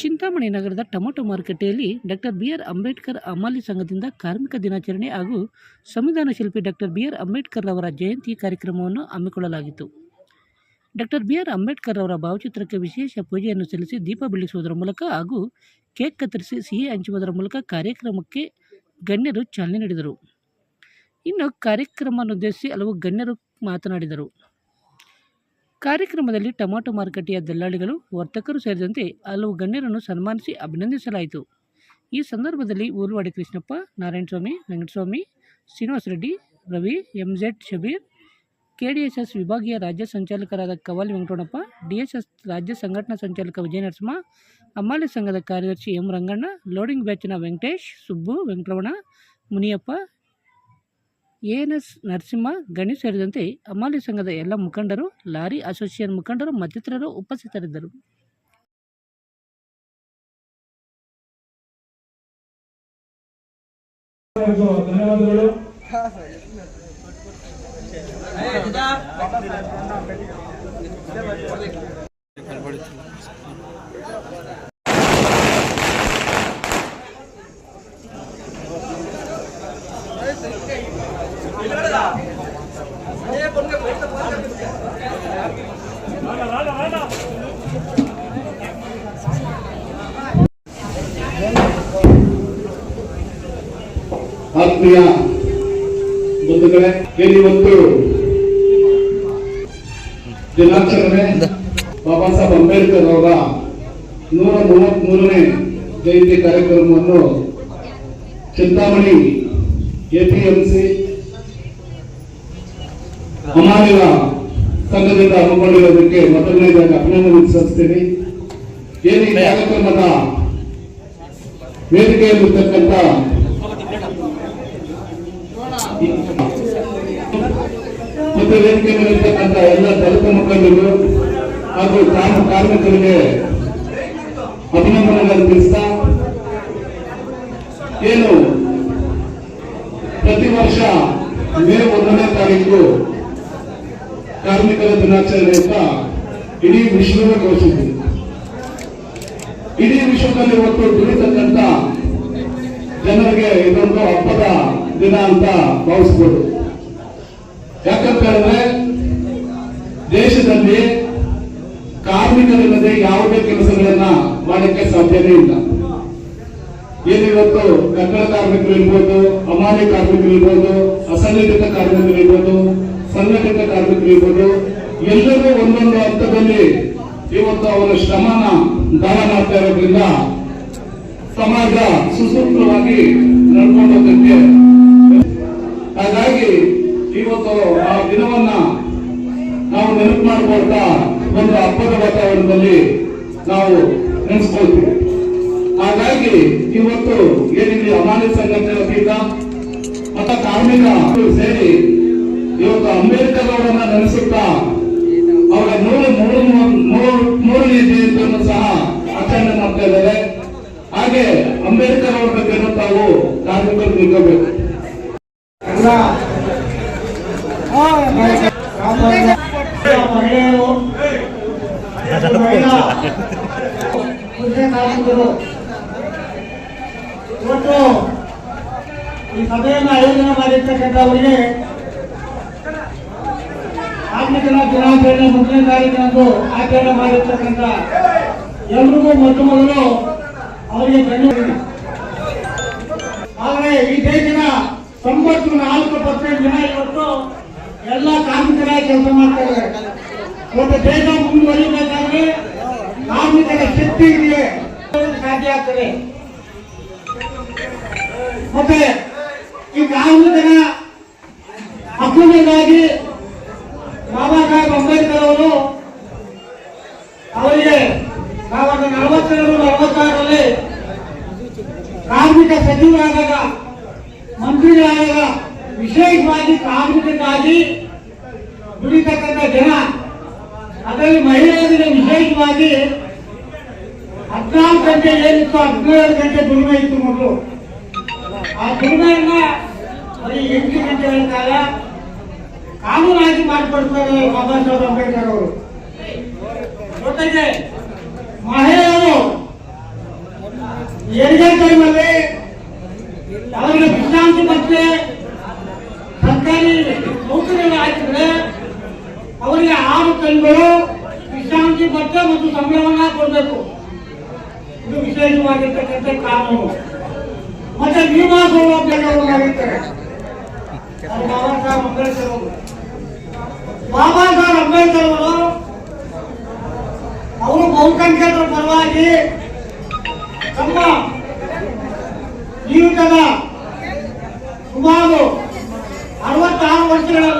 ಚಿಂತಾಮಣಿ ನಗರದ ಟೊಮೊಟೊ ಮಾರುಕಟ್ಟೆಯಲ್ಲಿ doctor B R Ambedkar ಅಮಾಲಿ ಸಂಘದಿಂದ ಕಾರ್ಮಿಕ ದಿನಾಚರಣೆ ಹಾಗೂ ಸಂವಿಧಾನ ಶಿಲ್ಪಿ ಡಾಕ್ಟರ್ ಬಿ ಆರ್ ಅಂಬೇಡ್ಕರ್ ಅವರ ಜಯಂತಿ ಕಾರ್ಯಕ್ರಮವನ್ನು ಹಮ್ಮಿಕೊಳ್ಳಲಾಗಿತ್ತು. ಡಾಕ್ಟರ್ ಬಿ ಆರ್ ಅಂಬೇಡ್ಕರ್ ಅವರ ಭಾವಚಿತ್ರಕ್ಕೆ ವಿಶೇಷ ಪೂಜೆಯನ್ನು ಸಲ್ಲಿಸಿ ದೀಪ ಬೆಳಗಿಸುವುದರ ಮೂಲಕ ಹಾಗೂ ಕೇಕ್ ಕತ್ತರಿಸಿ ಸಿಹಿ ಹಂಚುವುದರ ಮೂಲಕ ಕಾರ್ಯಕ್ರಮಕ್ಕೆ ಗಣ್ಯರು ಚಾಲನೆ ನೀಡಿದರು. ಇನ್ನು ಕಾರ್ಯಕ್ರಮವನ್ನುದ್ದೇಶಿಸಿ ಹಲವು ಗಣ್ಯರು ಮಾತನಾಡಿದರು. ಕಾರ್ಯಕ್ರಮದಲ್ಲಿ ಟೊಮಾಟೊ ಮಾರುಕಟ್ಟೆಯ ದಲ್ಲಾಳಿಗಳು, ವರ್ತಕರು ಸೇರಿದಂತೆ ಹಲವು ಗಣ್ಯರನ್ನು ಸನ್ಮಾನಿಸಿ ಅಭಿನಂದಿಸಲಾಯಿತು. ಈ ಸಂದರ್ಭದಲ್ಲಿ Uruvadi Krishnappa, Narayanaswamy Venkataswamy Srinivasa Reddy, Ravi M Z Shabeer, K D S S ವಿಭಾಗೀಯ ರಾಜ್ಯ ಸಂಚಾಲಕರಾದ ಕವಾಲಿ ವೆಂಕಟರಮಣಪ್ಪ, ಡಿಎಸ್ಎಸ್ ರಾಜ್ಯ ಸಂಘಟನಾ ಸಂಚಾಲಕ ವಿಜಯ ನರಸಿಂಹ ಅಮ್ಮಾಲಿ ಸಂಘದ ಕಾರ್ಯದರ್ಶಿ M Ranganna, loading ಬ್ಯಾಚಿನ Venkatesh, Subbu Venkataramana, Muniyappa A N S Narasimha Gani ಸೇರಿದಂತೆ ಅಮಾಲಿ ಸಂಘದ ಎಲ್ಲ ಮುಖಂಡರು ಲಾರಿ ಅಸೋಸಿಯೇಷನ್ ಮುಖಂಡರು ಮತ್ತಿತರರು ಉಪಸ್ಥಿತರಿದ್ದರು. ಧನ್ಯವಾದಗಳು. ಆತ್ಮೀಯ ಬಂಧುಗಳೇ ಏನಿವತ್ತು ದಿನಾಚರಣೆ ಬಾಬಾ ಸಾಹೇಬ್ ಅಂಬೇಡ್ಕರ್ ಅವರ ನೂರ ಮೂವತ್ತ್ ಮೂರನೇ ಜಯಂತಿ ಕಾರ್ಯಕ್ರಮವನ್ನು ಚಿಂತಾಮಣಿ ಎಪಿಎಂಸಿ ಅಮಾನಿಯ ಸಂಘದಿಂದ ಹಮ್ಮಿಕೊಂಡಿರೋದಕ್ಕೆ ಮೊದಲನೇದಾಗಿ ಅಭಿನಂದನೆ ಸಲ್ಲಿಸ್ತೀನಿ ಏನು ಈ ಕಾರ್ಯಕ್ರಮದ ವೇದಿಕೆಯಲ್ಲಿರ್ತಕ್ಕಂಥ ಮತ್ತೆ ವೇದಿಕೆ ಮೇಲಿರ್ತಕ್ಕಂಥ ಎಲ್ಲ ದಲಿತ ಮುಖಂಡರು ಹಾಗೂ ಗ್ರಾಮ ಕಾರ್ಮಿಕರಿಗೆ ಅಭಿನಂದನೆಗಳನ್ನು ತಿಳಿಸ್ತಾ, ಏನು ಪ್ರತಿ ವರ್ಷ ಮೇ ಒಂದನೇ ತಾರೀಕು ಕಾರ್ಮಿಕರ ದಿನಾಚರಣೆ ಅಂತ ಇಡೀ ವಿಶ್ವವೇ ಘೋಷಿಸಿದೆ ಇಡೀ ವಿಶ್ವದಲ್ಲಿ ಇವತ್ತು ದುಡಿತಕ್ಕಂತ ಜನರಿಗೆ ಇದೊಂದು ಹಬ್ಬದ ದಿನ ಅಂತ ಭಾವಿಸ್ಬೋದು. ಯಾಕಂತ ಹೇಳಿದ್ರೆ ದೇಶದಲ್ಲಿ ಕಾರ್ಮಿಕರಿಲ್ಲದೆ ಯಾವುದೇ ಕೆಲಸಗಳನ್ನ ಮಾಡಕ್ಕೆ ಸಾಧ್ಯನೇ ಇಲ್ಲ. ಏನಿವತ್ತು ಕಟ್ಟಡ ಕಾರ್ಮಿಕರು ಇರ್ಬೋದು, ಅಮಾನ್ಯ ಕಾರ್ಮಿಕರು ಇರ್ಬೋದು, ಅಸಂಘಟಿತ ಕಾರ್ಮಿಕರು ಇರ್ಬೋದು ಸಂಘಟಿತ ಕಾರ್ಮಿಕರು ಇರ್ಬೋದು ಎಲ್ಲರೂ ಒಂದೊಂದು ಹಂತದಲ್ಲಿ ಇವತ್ತು ಅವರ ಶ್ರಮನ ದಾನ ಮಾಡ್ತಾ ಇರೋದ್ರಿಂದ ಸಮಾಜ ಸುಸೂತ್ರವಾಗಿ ನಡ್ಕೊಂಡು ಹಾಗಾಗಿ ಇವತ್ತು ಆ ದಿನವನ್ನ ನಾವು ನೆನಪು ಮಾಡಿಕೊಳ್ತಾ ಒಂದು ಹಬ್ಬದ ವಾತಾವರಣದಲ್ಲಿ ನಾವು ನೆನೆಸ್ಕೊಳ್ತೀವಿ. ಹಾಗಾಗಿ ಇವತ್ತು ಏನಿದೆ, ಅಮಾನ್ಯ ಸಂಘಟನೆ ವತಿಯಿಂದ ಕಾರ್ಮಿಕ ಸೇರಿ ಇವತ್ತು ಅಂಬೇಡ್ಕರ್ ಅವರನ್ನ ನೆನೆಸುತ್ತಾ ಅವರ ನೂರ ಮೂರು ಮೂರು ಮೂರನೇ ಜಯಂತಿಯನ್ನು ಸಹ ಆಚರಣೆ ಮಾಡ್ತಾ ಇದ್ದಾರೆ ಹಾಗೆ ಅಂಬೇಡ್ಕರ್ ಅವರ ಬಗ್ಗೆ ತಾವು ಕಾರ್ಮಿಕರು ನಿಲ್ಕೋಬೇಕು ಇವತ್ತು ಈ ಸಭೆಯನ್ನು ಆಯೋಜನೆ ಮಾಡಿರ್ತಕ್ಕಂಥವರಿಗೆ ಕಾರ್ಮಿಕರ ಮೊದಲನೇ ಎಂದು ಆಚರಣೆ ಮಾಡಿರ್ತಕ್ಕಂಥ ಎಲ್ರಿಗೂ ಮೊಟ್ಟ ಮೊದಲು ಅವರಿಗೆ ಧನ್ಯವಾದ. ಆದರೆ ಈ ದೇಶದ ತೊಂಬತ್ತು ನಾಲ್ಕು ಪರ್ಸೆಂಟ್ ಜನ ಇವತ್ತು ಎಲ್ಲ ಕಾರ್ಮಿಕರ ಕೆಲಸ ಮಾಡ್ತಾ ಇದ್ದಾರೆ. ಇವತ್ತು ದೇಶ ಮುಂದುವರಿಬೇಕಾದ್ರೆ ಕಾರ್ಮಿಕರ ಶಕ್ತಿ ಇದೆ ಸಾಧ್ಯ ಆಗ್ತದೆ. ಮತ್ತೆ ಈ ಕಾರ್ಮಿಕರ ಹಕ್ಕುಗಳಿಗಾಗಿ ಬಾಬಾ ಸಾಹೇಬ್ ಅಂಬೇಡ್ಕರ್ ಅವರು ಅವರಿಗೆ ಸಾವಿರದ ನಲವತ್ತೆರಡು ನಲವತ್ತಾರರಲ್ಲಿ ಕಾರ್ಮಿಕ ಸಚಿವರಾದಾಗ, ಮಂತ್ರಿಗಳಾದಾಗ ವಿಶೇಷವಾಗಿ ಕಾರ್ಮಿಕರಿಗಾಗಿ ದುಡಿತಕ್ಕಂಥ ಜನ. ಅದರಲ್ಲಿ ಮಹಿಳೆಯರಿಗೆ ವಿಶೇಷವಾಗಿ ಹದಿನಾಲ್ಕು ಗಂಟೆ ಏನಿತ್ತು ಹದಿನೇಳು ಗಂಟೆ ದುಡಿಮೆ ಇತ್ತು ಮೊದಲು. ಆ ದುಡಿಮೆಯನ್ನ ಬರೀ ಎಂಟು ಗಂಟೆಗಳ ಕಾಲ ಕಾನೂನಾಗಿ ಮಾಡಿಕೊಡ್ತಾರೆ ಬಾಬಾ ಸಾಹೇಬ್ ಅಂಬೇಡ್ಕರ್ ಅವರು. ಜೊತೆಗೆ ಮಹಿಳೆಯರು ಟೈಮಲ್ಲಿ ಅವರಿಗೆ ವಿಶ್ರಾಂತಿ ಮತ್ತೆ ಸರ್ಕಾರಿ ನೌಕರಿಗಳು ಹಾಕಿದ್ರೆ ಅವರಿಗೆ ಆರು ತಿಂಗಳು ವಿಶ್ರಾಂತಿ ಭತ್ಯೆ ಮತ್ತು ಸಂಬಳವನ್ನ ಕೊಡಬೇಕು. ಇದು ವಿಶೇಷವಾಗಿರ್ತಕ್ಕಂಥ ಕಾನೂನು. ಮತ್ತೆ ವಿಮಾ ಸೌಲಭ್ಯಗಳು ಮಾಡಿರ್ತಾರೆ. ಬಾಬಾ ಸಾಹೇಬ್ ಅಂಬೇಡ್ಕರ್ ಅವರು. ಬಾಬಾ ಸಾಹೇಬ್ ಅಂಬೇಡ್ಕರ್ ಅವರು ಅವರು ಬಹುಸಂಖ್ಯಾತರ ಪರವಾಗಿ ತಮ್ಮ ಜೀವಿತದ ಸುಮಾರು ಅರವತ್ತಾರು ವರ್ಷಗಳಲ್ಲಿ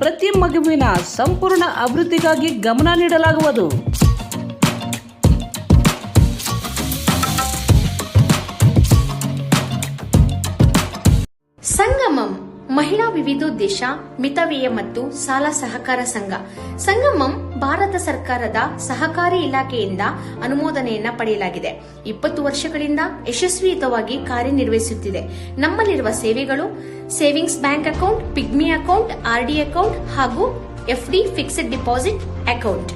ಪ್ರತಿ ಮಗುವಿನ ಸಂಪೂರ್ಣ ಅಭಿವೃದ್ಧಿಗಾಗಿ ಗಮನ ನೀಡಲಾಗುವುದು. ಸಂಗಮಂ, ಮಹಿಳಾ ವಿವಿಧೋದ್ದೇಶ ಮಿತವ್ಯಯ ಮತ್ತು ಸಾಲ ಸಹಕಾರ ಸಂಘ. ಸಂಗಮಂ, ಭಾರತ ಸರ್ಕಾರದ ಸಹಕಾರಿ ಇಲಾಖೆಯಿಂದ ಅನುಮೋದನೆಯನ್ನ ಪಡೆಯಲಾಗಿದೆ. ಇಪ್ಪತ್ತು ವರ್ಷಗಳಿಂದ ಯಶಸ್ವಿಯುತವಾಗಿ ಕಾರ್ಯನಿರ್ವಹಿಸುತ್ತಿದೆ. ನಮ್ಮಲ್ಲಿರುವ ಸೇವೆಗಳು savings bank account, pigmy account RD account ಹಾಗೂ ಎಫ್ಡಿ ಫಿಕ್ಸೆಡ್ ಡಿಪಾಸಿಟ್ ಅಕೌಂಟ್.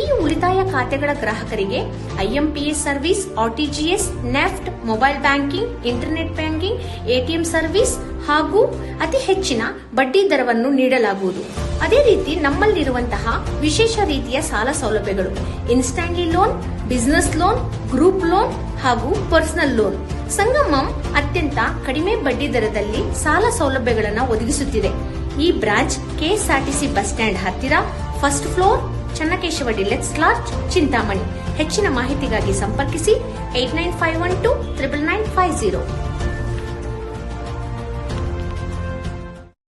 ಈ ಉಳಿತಾಯ ಖಾತೆಗಳ ಗ್ರಾಹಕರಿಗೆ IMPS service RTGS NEFT, mobile banking, internet banking ATM service ಹಾಗೂ ಅತಿ ಹೆಚ್ಚಿನ ಬಡ್ಡಿ ದರವನ್ನು ನೀಡಲಾಗುವುದು. ಅದೇ ರೀತಿ ನಮ್ಮಲ್ಲಿರುವಂತಹ ವಿಶೇಷ ರೀತಿಯ ಸಾಲ ಸೌಲಭ್ಯಗಳು. Instantly loan, business loan, group loan ಹಾಗೂ ಪರ್ಸನಲ್ ಲೋನ್. ಸಂಗಮಂ ಅತ್ಯಂತ ಕಡಿಮೆ ಬಡ್ಡಿ ದರದಲ್ಲಿ ಸಾಲ ಸೌಲಭ್ಯಗಳನ್ನು ಒದಗಿಸುತ್ತಿದೆ. ಈ ಬ್ರಾಂಚ್ ಕೆಎಸ್ಆರ್ಟಿಸಿ ಬಸ್ ಸ್ಟ್ಯಾಂಡ್ ಹತ್ತಿರ, first floor, Channakeshava deluxe large Chintamani. ಹೆಚ್ಚಿನ ಮಾಹಿತಿಗಾಗಿ ಸಂಪರ್ಕಿಸಿ eight nine five one two triple nine five zero.